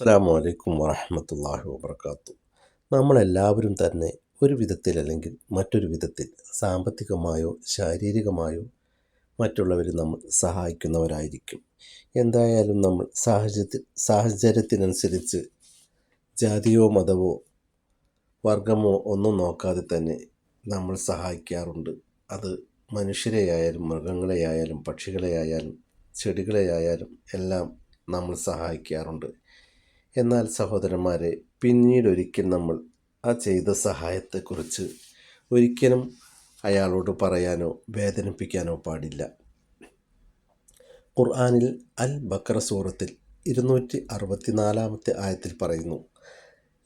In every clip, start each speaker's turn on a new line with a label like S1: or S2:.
S1: അസ്സാം വലൈക്കും വറഹമത്തല്ലാഹി വാബർക്കാത്തു നമ്മളെല്ലാവരും തന്നെ ഒരു വിധത്തിൽ അല്ലെങ്കിൽ മറ്റൊരു വിധത്തിൽ സാമ്പത്തികമായോ ശാരീരികമായോ മറ്റുള്ളവരെ നമ്മൾ സഹായിക്കുന്നവരായിരിക്കും. എന്തായാലും നമ്മൾ സാഹചര്യത്തിൽ സാഹചര്യത്തിനനുസരിച്ച് ജാതിയോ മതമോ വർഗമോ ഒന്നും നോക്കാതെ തന്നെ നമ്മൾ സഹായിക്കാറുണ്ട്. അത് മനുഷ്യരെയായാലും മൃഗങ്ങളെയായാലും പക്ഷികളെയായാലും ചെടികളെയായാലും എല്ലാം നമ്മൾ സഹായിക്കാറുണ്ട്. എന്നാൽ സഹോദരന്മാരെ പിന്നീട് ഒരിക്കൽ നമ്മൾ ആ ചെയ്ത സഹായത്തെക്കുറിച്ച് ഒരിക്കലും അയാളോട് പറയാനോ വേദനിപ്പിക്കാനോ പാടില്ല. ഖുർആാനിൽ അൽ ബക്ര സൂറത്തിൽ ഇരുന്നൂറ്റി അറുപത്തിനാലാമത്തെ ആയത്തിൽ പറയുന്നു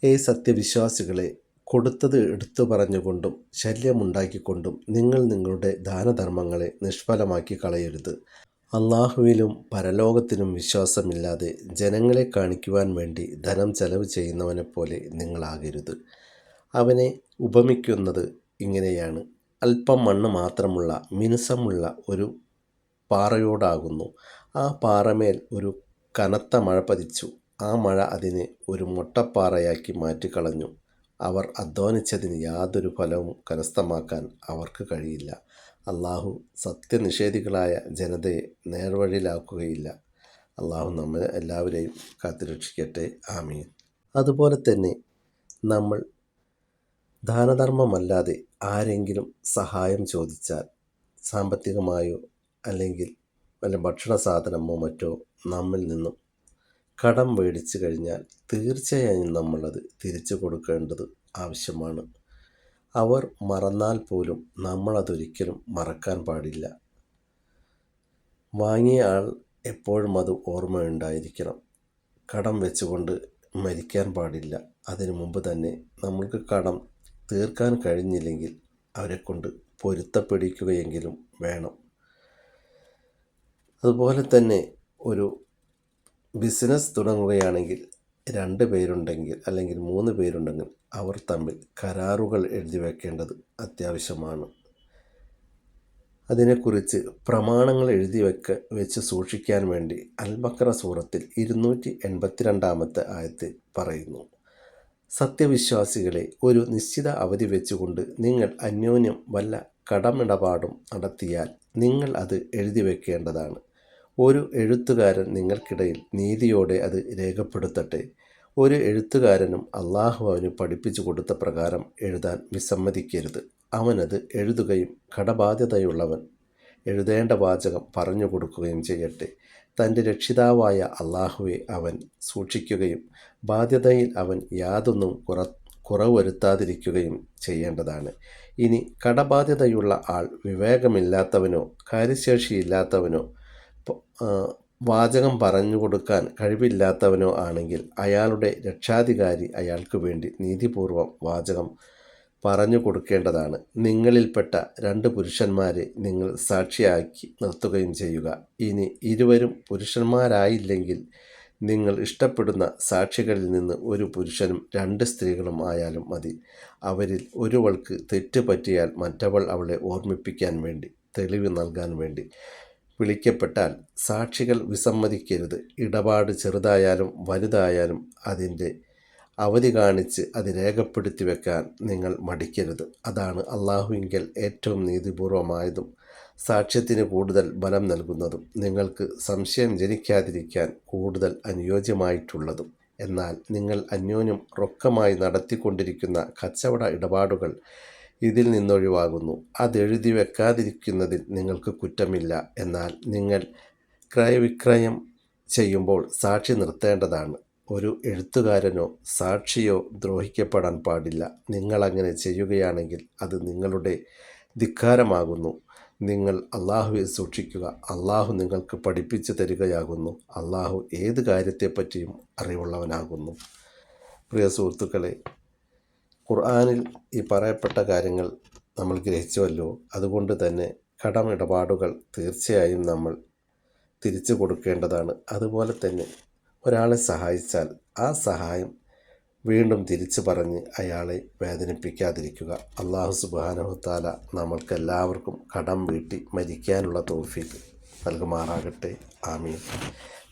S1: ഏ സത്യവിശ്വാസികളെ കൊടുത്തത് എടുത്തു പറഞ്ഞുകൊണ്ടും ശല്യമുണ്ടാക്കിക്കൊണ്ടും നിങ്ങൾ നിങ്ങളുടെ ദാനധർമ്മങ്ങളെ നിഷ്ഫലമാക്കി കളയരുത് അള്ളാഹുവിലും പരലോകത്തിലും വിശ്വാസമില്ലാതെ ജനങ്ങളെ കാണിക്കുവാൻ വേണ്ടി ധനം ചെലവ് ചെയ്യുന്നവനെ പോലെ നിങ്ങളാകരുത്. അവനെ ഉപമിക്കുന്നത് ഇങ്ങനെയാണ്. അല്പം മണ്ണ് മാത്രമുള്ള മിനുസമുള്ള ഒരു പാറയോടാകുന്നു. ആ പാറമേൽ ഒരു കനത്ത മഴ പതിച്ചു. ആ മഴ അതിനെ ഒരു മുട്ടപ്പാറയാക്കി മാറ്റിക്കളഞ്ഞു. അവർ അധ്വാനിച്ചതിന് യാതൊരു ഫലവും കരസ്ഥമാക്കാൻ അവർക്ക് കഴിയില്ല. അള്ളാഹു സത്യനിഷേധികളായ ജനതയെ നേർവഴിയിലാക്കുകയില്ല. അള്ളാഹു നമ്മൾ എല്ലാവരെയും കാത്തുരക്ഷിക്കട്ടെ. ആമീൻ. അതുപോലെ തന്നെ നമ്മൾ ദാനധർമ്മമല്ലാതെ ആരെങ്കിലും സഹായം ചോദിച്ചാൽ സാമ്പത്തികമായോ അല്ലെങ്കിൽ വല്ല ഭക്ഷണ സാധനമോ മറ്റോ നമ്മിൽ നിന്നും കടം മേടിച്ചു കഴിഞ്ഞാൽ തീർച്ചയായും നമ്മളത് തിരിച്ചു കൊടുക്കേണ്ടത് ആവശ്യമാണ്. അവർ മറന്നാൽ പോലും നമ്മളതൊരിക്കലും മറക്കാൻ പാടില്ല. വാങ്ങിയ ആൾ എപ്പോഴും അത് ഓർമ്മയുണ്ടായിരിക്കണം. കടം വെച്ചുകൊണ്ട് മരിക്കാൻ പാടില്ല. അതിനു മുമ്പ് തന്നെ നമ്മൾക്ക് കടം തീർക്കാൻ കഴിഞ്ഞില്ലെങ്കിൽ അവരെ കൊണ്ട് പൊരുത്തപ്പെടിക്കുകയെങ്കിലും വേണം. അതുപോലെ തന്നെ ഒരു ബിസിനസ് തുടങ്ങുകയാണെങ്കിൽ രണ്ട് പേരുണ്ടെങ്കിൽ അല്ലെങ്കിൽ മൂന്ന് പേരുണ്ടെങ്കിൽ അവർ തമ്മിൽ കരാറുകൾ എഴുതി വെക്കേണ്ടത് അത്യാവശ്യമാണ്. അതിനെക്കുറിച്ച് പ്രമാണങ്ങൾ എഴുതി വെക്ക വെച്ച് സൂക്ഷിക്കാൻ വേണ്ടി അൽബക്ര സൂറത്തിൽ ഇരുന്നൂറ്റി എൺപത്തിരണ്ടാമത്തെ ആയത്തിൽ പറയുന്നു. സത്യവിശ്വാസികളെ ഒരു നിശ്ചിത അവധി വെച്ചുകൊണ്ട് നിങ്ങൾ അന്യോന്യം വല്ല കടമിടപാടും നടത്തിയാൽ നിങ്ങൾ അത് എഴുതി വെക്കേണ്ടതാണ്. ഒരു എഴുത്തുകാരൻ നിങ്ങൾക്കിടയിൽ നീതിയോടെ അത് രേഖപ്പെടുത്തട്ടെ. ഒരു എഴുത്തുകാരനും അള്ളാഹു അവന് പഠിപ്പിച്ചു കൊടുത്ത പ്രകാരം എഴുതാൻ വിസമ്മതിക്കരുത്. അവനത് എഴുതുകയും കടബാധ്യതയുള്ളവൻ എഴുതേണ്ട വാചകം പറഞ്ഞു കൊടുക്കുകയും ചെയ്യട്ടെ. തന്റെ രക്ഷിതാവായ അള്ളാഹുവെ അവൻ സൂക്ഷിക്കുകയും ബാധ്യതയിൽ അവൻ യാതൊന്നും കുറ കുറവ് വരുത്താതിരിക്കുകയും ചെയ്യേണ്ടതാണ്. ഇനി കടബാധ്യതയുള്ള ആൾ വിവേകമില്ലാത്തവനോ കാര്യശേഷിയില്ലാത്തവനോ വാചകം പറഞ്ഞു കൊടുക്കാൻ കഴിവില്ലാത്തവനോ ആണെങ്കിൽ അയാളുടെ രക്ഷാധികാരി അയാൾക്ക് വേണ്ടി നീതിപൂർവം വാചകം പറഞ്ഞു കൊടുക്കേണ്ടതാണ്. നിങ്ങളിൽപ്പെട്ട രണ്ട് പുരുഷന്മാരെ നിങ്ങൾ സാക്ഷിയാക്കി നിർത്തുകയും ചെയ്യുക. ഇനി ഇരുവരും പുരുഷന്മാരായില്ലെങ്കിൽ നിങ്ങൾ ഇഷ്ടപ്പെടുന്ന സാക്ഷികളിൽ നിന്ന് ഒരു പുരുഷനും രണ്ട് സ്ത്രീകളും ആയാലും മതി. അവരിൽ ഒരുവൾക്ക് തെറ്റ് പറ്റിയാൽ മറ്റവൾ അവളെ ഓർമ്മിപ്പിക്കാൻ വേണ്ടി തെളിവ് നൽകാൻ വേണ്ടി. വിളിക്കപ്പെട്ടാൽ സാക്ഷികൾ വിസമ്മതിക്കരുത്. ഇടപാട് ചെറുതായാലും വലുതായാലും അതിന്റെ അവധി കാണിച്ച് അത് രേഖപ്പെടുത്തി വെക്കാൻ നിങ്ങൾ മടിക്കരുത്. അതാണ് അള്ളാഹുവിങ്കൽ ഏറ്റവും നീതിപൂർവമായതും സാക്ഷ്യത്തിന് കൂടുതൽ ബലം നൽകുന്നതും നിങ്ങൾക്ക് സംശയം ജനിക്കാതിരിക്കാൻ കൂടുതൽ അനുയോജ്യമായിട്ടുള്ളതും. എന്നാൽ നിങ്ങൾ അന്യോന്യം റൊക്കമായി നടത്തിക്കൊണ്ടിരിക്കുന്ന കച്ചവട ഇടപാടുകൾ ഇതിൽ നിന്നൊഴിവാകുന്നു. അതെഴുതി വെക്കാതിരിക്കുന്നതിൽ നിങ്ങൾക്ക് കുറ്റമില്ല. എന്നാൽ നിങ്ങൾ ക്രയവിക്രയം ചെയ്യുമ്പോൾ സാക്ഷി നിർത്തേണ്ടതാണ്. ഒരു എഴുത്തുകാരനോ സാക്ഷിയോ ദ്രോഹിക്കപ്പെടാൻ പാടില്ല. നിങ്ങളങ്ങനെ ചെയ്യുകയാണെങ്കിൽ അത് നിങ്ങളുടെ ധിക്കാരമാകുന്നു. നിങ്ങൾ അള്ളാഹുവെ സൂക്ഷിക്കുക. അള്ളാഹു നിങ്ങൾക്ക് പഠിപ്പിച്ചു തരികയാകുന്നു. അള്ളാഹു ഏത് കാര്യത്തെപ്പറ്റിയും അറിവുള്ളവനാകുന്നു. പ്രിയ സുഹൃത്തുക്കളെ ഖുർആാനിൽ ഈ പറയപ്പെട്ട കാര്യങ്ങൾ നമ്മൾ ഗ്രഹിച്ചുവല്ലോ. അതുകൊണ്ട് തന്നെ കടമിടപാടുകൾ തീർച്ചയായും നമ്മൾ തിരിച്ചു കൊടുക്കേണ്ടതാണ്. അതുപോലെ തന്നെ ഒരാളെ സഹായിച്ചാൽ ആ സഹായം വീണ്ടും തിരിച്ചു പറഞ്ഞ് അയാളെ വേദനിപ്പിക്കാതിരിക്കുക. അള്ളാഹു സുബാനഹുത്താല നമ്മൾക്കെല്ലാവർക്കും കടം വീട്ടി മരിക്കാനുള്ള തോഫീക്ക് നൽകുമാറാകട്ടെ. ആമീൻ.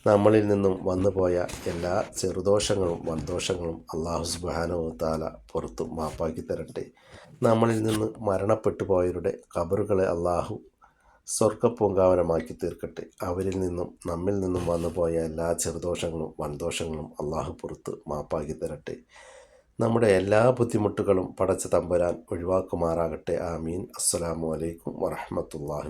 S1: നമ്മളിൽ നിന്നും വന്നുപോയ എല്ലാ ചെറുദോഷങ്ങളും വൻദോഷങ്ങളും അള്ളാഹു സുബാനോ താല പുറത്തു മാപ്പാക്കി തരട്ടെ. നമ്മളിൽ നിന്ന് മരണപ്പെട്ടു പോയവരുടെ കബറുകളെ അള്ളാഹു സ്വർഗപ്പൂങ്കാവനമാക്കി തീർക്കട്ടെ. അവരിൽ നിന്നും നമ്മിൽ നിന്നും വന്നുപോയ എല്ലാ ചെറുദോഷങ്ങളും വൻദോഷങ്ങളും അള്ളാഹു പുറത്ത് മാപ്പാക്കി തരട്ടെ. നമ്മുടെ എല്ലാ ബുദ്ധിമുട്ടുകളും പടച്ച തമ്പുരാൻ ഒഴിവാക്കുമാറാകട്ടെ. ആമീൻ. അസ്സലാമു അലൈക്കും വറഹമത്തല്ലാഹി